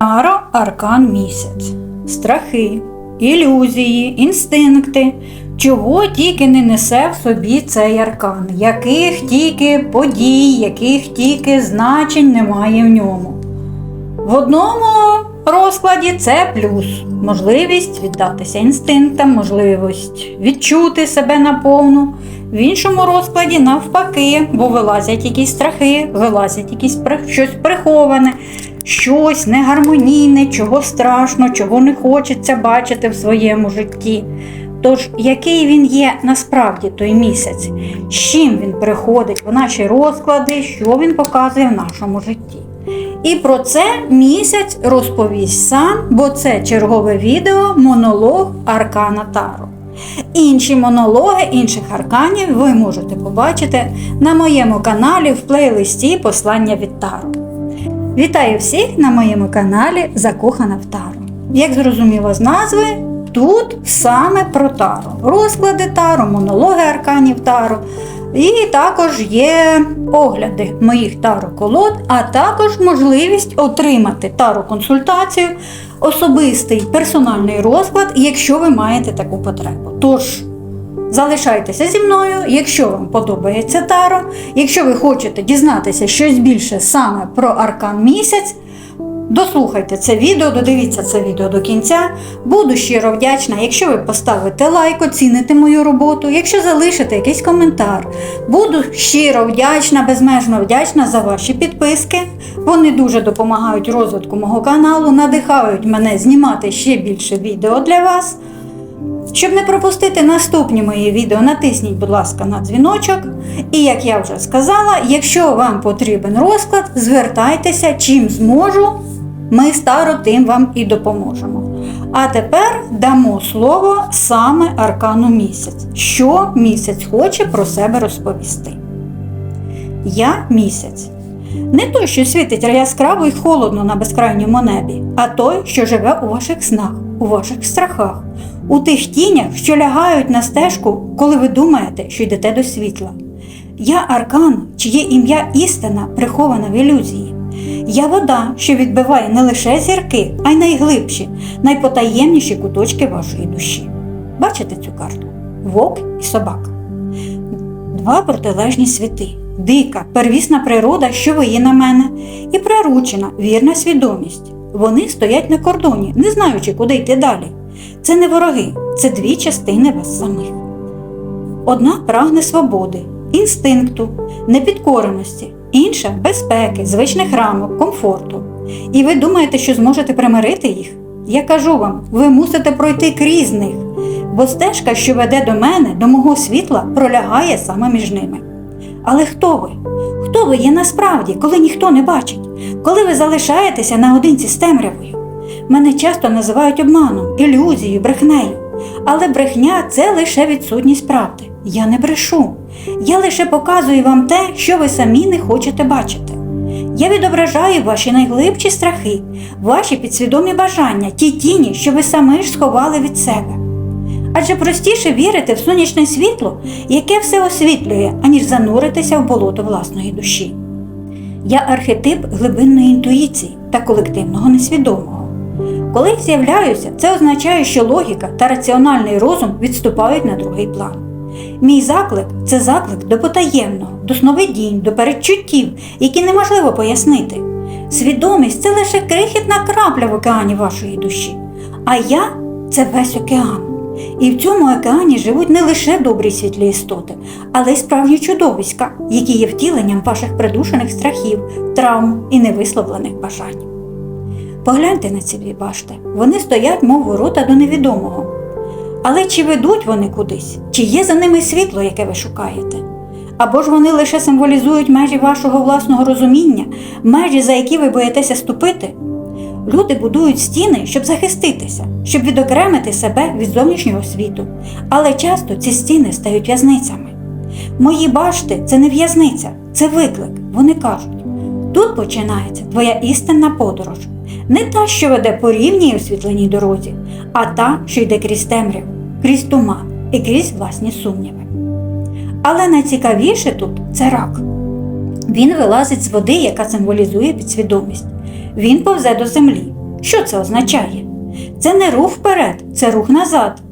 Таро аркан місяць. Страхи, ілюзії, інстинкти. Чого тільки не несе в собі цей аркан, яких тільки подій, яких тільки значень немає в ньому. В одному розкладі це плюс можливість віддатися інстинктам, можливість відчути себе наповну. В іншому розкладі навпаки, бо вилазять якісь страхи, вилазять якісь щось приховане, щось негармонійне, чого страшно, чого не хочеться бачити в своєму житті. Тож, який він є насправді той місяць, з чим він приходить в наші розклади, що він показує в нашому житті. І про це місяць розповість сам, бо це чергове відео монолог Аркана Таро. Інші монологи інших арканів ви можете побачити на моєму каналі в плейлисті Послання від Таро. Вітаю всіх на моєму каналі Закохана в Таро. Як зрозуміло з назви, тут саме про Таро. Розклади Таро, монологи арканів Таро. І також є огляди моїх таро колод, а також можливість отримати таро консультацію, особистий персональний розклад, якщо ви маєте таку потребу. Тож залишайтеся зі мною, якщо вам подобається таро, якщо ви хочете дізнатися щось більше саме про аркан місяць. Дослухайте це відео, додивіться це відео до кінця. Буду щиро вдячна, якщо ви поставите лайк, оціните мою роботу, якщо залишите якийсь коментар. Буду щиро вдячна, безмежно вдячна за ваші підписки. Вони дуже допомагають розвитку мого каналу, надихають мене знімати ще більше відео для вас. Щоб не пропустити наступні мої відео, натисніть, будь ласка, на дзвіночок. І як я вже сказала, якщо вам потрібен розклад, звертайтеся, чим зможу, ми старо тим вам і допоможемо. А тепер дамо слово саме аркану місяць. Що місяць хоче про себе розповісти. Я місяць. Не той, що світить яскраво і холодно на безкрайньому небі, а той, що живе у ваших снах, у ваших страхах, у тих тінях, що лягають на стежку, коли ви думаєте, що йдете до світла. Я аркан, чиє ім'я істина прихована в ілюзії. Я вода, що відбиває не лише зірки, а й найглибші, найпотаємніші куточки вашої душі. Бачите цю карту? Вовк і собака. Два протилежні світи. Дика, первісна природа, що виє на мене, і приручена, вірна свідомість. Вони стоять на кордоні, не знаючи, куди йти далі. Це не вороги, це дві частини вас самих. Одна прагне свободи, інстинкту, непідкореності, інша безпеки, звичних рамок, комфорту. І ви думаєте, що зможете примирити їх? Я кажу вам, ви мусите пройти крізь них, бо стежка, що веде до мене, до мого світла, пролягає саме між ними. Але хто ви? Хто ви є насправді, коли ніхто не бачить, коли ви залишаєтеся наодинці з темрявою? Мене часто називають обманом, ілюзією, брехнею. Але брехня це лише відсутність правди. Я не брешу. Я лише показую вам те, що ви самі не хочете бачити. Я відображаю ваші найглибші страхи, ваші підсвідомі бажання, ті тіні, що ви самі ж сховали від себе. Адже простіше вірити в сонячне світло, яке все освітлює, аніж зануритися в болото власної душі. Я архетип глибинної інтуїції та колективного несвідомого. Коли з'являюся, це означає, що логіка та раціональний розум відступають на другий план. Мій заклик це заклик до потаємного, до сновидінь, до передчуттів, які неможливо пояснити. Свідомість це лише крихітна крапля в океані вашої душі, а я це весь океан. І в цьому океані живуть не лише добрі світлі істоти, але й справжні чудовиська, які є втіленням ваших придушених страхів, травм і невисловлених бажань. Погляньте на ці дві башти. Вони стоять, мов ворота до невідомого. Але чи ведуть вони кудись? Чи є за ними світло, яке ви шукаєте? Або ж вони лише символізують межі вашого власного розуміння, межі, за які ви боїтеся ступити? Люди будують стіни, щоб захиститися, щоб відокремити себе від зовнішнього світу, але часто ці стіни стають в'язницями. Мої башти це не в'язниця, це виклик. Вони кажуть: тут починається твоя істинна подорож, не та, що веде по рівній освітленій дорозі, а та, що йде крізь темряву, крізь туман і крізь власні сумніви. Але найцікавіше тут це рак. Він вилазить з води, яка символізує підсвідомість. Він повзе до землі. Що це означає? Це не рух вперед, це рух назад.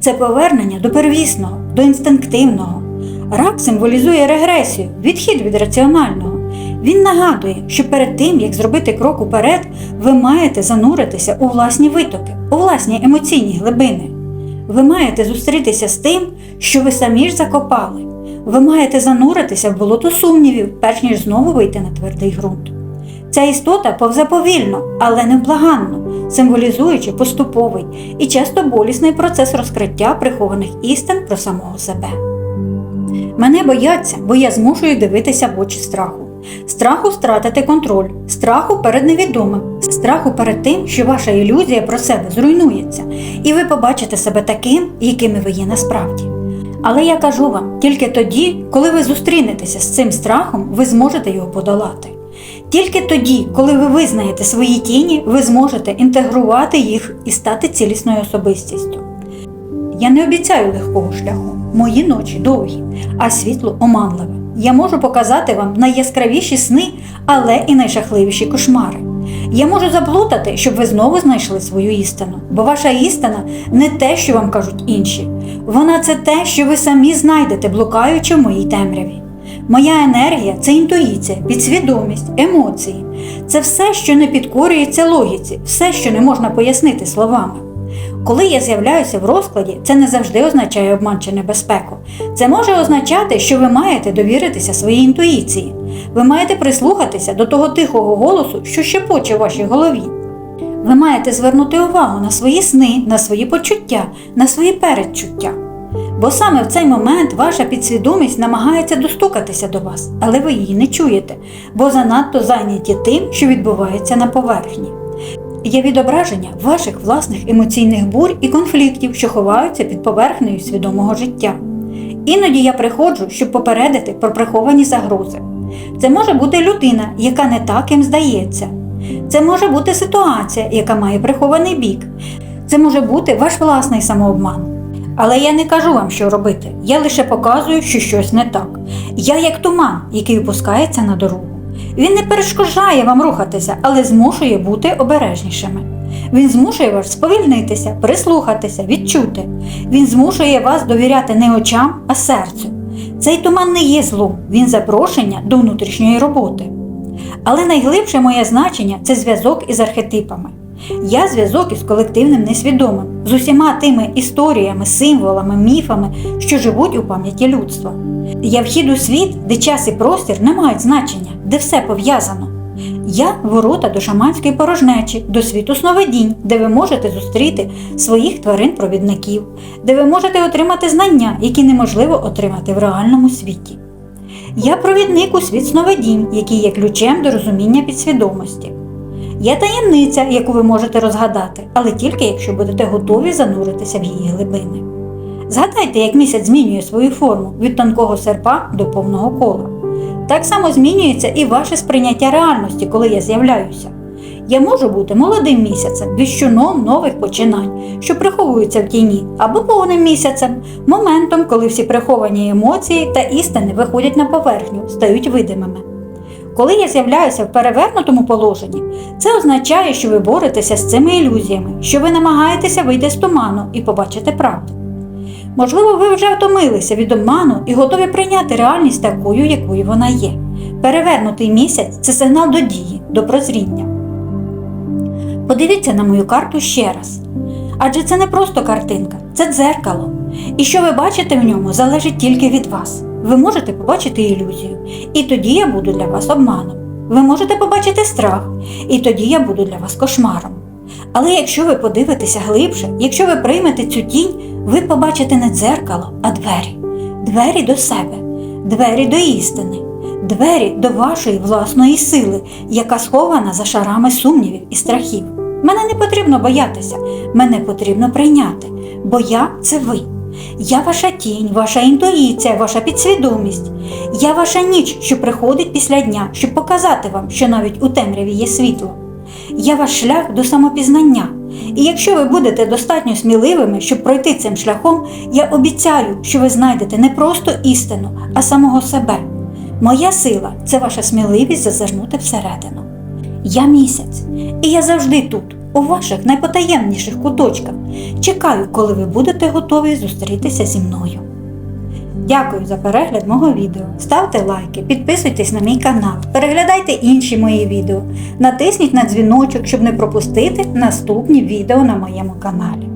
Це повернення до первісного, до інстинктивного. Рак символізує регресію, відхід від раціонального. Він нагадує, що перед тим, як зробити крок уперед, ви маєте зануритися у власні витоки, у власні емоційні глибини. Ви маєте зустрітися з тим, що ви самі ж закопали. Ви маєте зануритися в болото сумнівів, перш ніж знову вийти на твердий ґрунт. Ця істота повзе повільно, але невблаганно, символізуючи поступовий і часто болісний процес розкриття прихованих істин про самого себе. Мене бояться, бо я змушую дивитися в очі страху. Страху втратити контроль, страху перед невідомим, страху перед тим, що ваша ілюзія про себе зруйнується, і ви побачите себе таким, якими ви є насправді. Але я кажу вам, тільки тоді, коли ви зустрінетеся з цим страхом, ви зможете його подолати. Тільки тоді, коли ви визнаєте свої тіні, ви зможете інтегрувати їх і стати цілісною особистістю. Я не обіцяю легкого шляху, мої ночі довгі, а світло оманливе. Я можу показати вам найяскравіші сни, але і найжахливіші кошмари. Я можу заплутати, щоб ви знову знайшли свою істину, бо ваша істина не те, що вам кажуть інші. Вона це те, що ви самі знайдете, блукаючи в моїй темряві. Моя енергія це інтуїція, підсвідомість, емоції. Це все, що не підкорюється логіці, все, що не можна пояснити словами. Коли я з'являюся в розкладі, це не завжди означає обман чи небезпеку. Це може означати, що ви маєте довіритися своїй інтуїції. Ви маєте прислухатися до того тихого голосу, що щепоче в вашій голові. Ви маєте звернути увагу на свої сни, на свої почуття, на свої передчуття. Бо саме в цей момент ваша підсвідомість намагається достукатися до вас, але ви її не чуєте, бо занадто зайняті тим, що відбувається на поверхні. Є відображення ваших власних емоційних бур і конфліктів, що ховаються під поверхнею свідомого життя. Іноді я приходжу, щоб попередити про приховані загрози. Це може бути людина, яка не так їм здається. Це може бути ситуація, яка має прихований бік. Це може бути ваш власний самообман. Але я не кажу вам, що робити. Я лише показую, що щось не так. Я як туман, який опускається на дорогу. Він не перешкоджає вам рухатися, але змушує бути обережнішими. Він змушує вас сповільнитися, прислухатися, відчути. Він змушує вас довіряти не очам, а серцю. Цей туман не є злом, він запрошення до внутрішньої роботи. Але найглибше моє значення це зв'язок із архетипами. Я зв'язок із колективним несвідомим, з усіма тими історіями, символами, міфами, що живуть у пам'яті людства. Я вхід у світ, де час і простір не мають значення, де все пов'язано. Я ворота до шаманської порожнечі, до світу сновидінь, де ви можете зустріти своїх тварин-провідників, де ви можете отримати знання, які неможливо отримати в реальному світі. Я провідник у світ сновидінь, який є ключем до розуміння підсвідомості. Є таємниця, яку ви можете розгадати, але тільки якщо будете готові зануритися в її глибини. Згадайте, як місяць змінює свою форму від тонкого серпа до повного кола. Так само змінюється і ваше сприйняття реальності, коли я з'являюся. Я можу бути молодим місяцем, віщуном нових починань, що приховуються в тіні, або повним місяцем, моментом, коли всі приховані емоції та істини виходять на поверхню, стають видимими. Коли я з'являюся в перевернутому положенні, це означає, що ви боретеся з цими ілюзіями, що ви намагаєтеся вийти з туману і побачити правду. Можливо, ви вже втомилися від обману і готові прийняти реальність такою, якою вона є. Перевернутий місяць це сигнал до дії, до прозріння. Подивіться на мою карту ще раз. Адже це не просто картинка, це дзеркало. І що ви бачите в ньому, залежить тільки від вас. Ви можете побачити ілюзію, і тоді я буду для вас обманом. Ви можете побачити страх, і тоді я буду для вас кошмаром. Але якщо ви подивитеся глибше, якщо ви приймете цю тінь, ви побачите не дзеркало, а двері. Двері до себе, двері до істини, двері до вашої власної сили, яка схована за шарами сумнівів і страхів. Мене не потрібно боятися, мене потрібно прийняти, бо я це ви. Я ваша тінь, ваша інтуїція, ваша підсвідомість. Я ваша ніч, що приходить після дня, щоб показати вам, що навіть у темряві є світло. Я ваш шлях до самопізнання. І якщо ви будете достатньо сміливими, щоб пройти цим шляхом, я обіцяю, що ви знайдете не просто істину, а самого себе. Моя сила це ваша сміливість зазирнути всередину. Я місяць, і я завжди тут, у ваших найпотаємніших куточках. Чекаю, коли ви будете готові зустрітися зі мною. Дякую за перегляд мого відео. Ставте лайки, підписуйтесь на мій канал, переглядайте інші мої відео, натисніть на дзвіночок, щоб не пропустити наступні відео на моєму каналі.